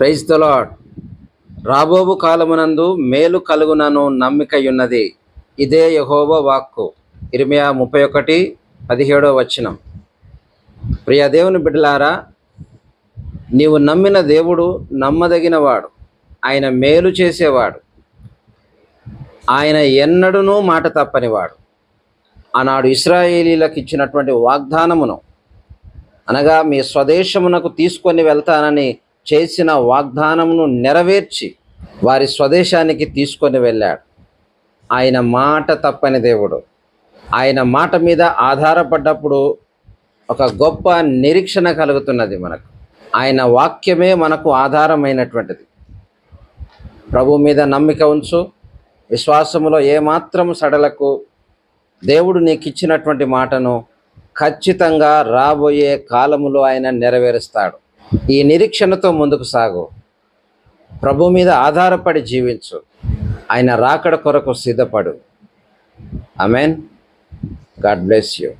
Praise the lord రాబోవు కాలమునందు మేలు కలుగునను నమ్మికయున్నది. ఇదే యహోవ వాక్కు. ఇరిమియా ముప్పై ఒకటి పదిహేడో వచనం. ప్రియ దేవుని బిడ్డలారా నీవు నమ్మిన దేవుడు నమ్మదగినవాడు. ఆయన మేలు చేసేవాడు. ఆయన ఎన్నడూనూ మాట తప్పనివాడు. ఆనాడు ఇస్రాయేలీలకు ఇచ్చినటువంటి వాగ్దానమును అనగా మీ స్వదేశమునకు తీసుకొని వెళ్తానని చేసిన వాగ్దానమును నెరవేర్చి వారి స్వదేశానికి తీసుకొని వెళ్ళాడు. ఆయన మాట తప్పని దేవుడు. ఆయన మాట మీద ఆధారపడ్డప్పుడు ఒక గొప్ప నిరీక్షణ కలుగుతున్నది మనకు. ఆయన వాక్యమే మనకు ఆధారమైనటువంటిది. ప్రభు మీద నమ్మిక ఉంచు. విశ్వాసములో ఏమాత్రం సడలకు దేవుడు నీకు ఇచ్చినటువంటి మాటను ఖచ్చితంగా రాబోయే కాలములో ఆయన నెరవేరుస్తాడు. ఈ నిరీక్షణతో ముందుకు సాగు. ప్రభు మీద ఆధారపడి జీవించు. ఆయన రాకడ కొరకు సిద్ధపడు. Amen God bless you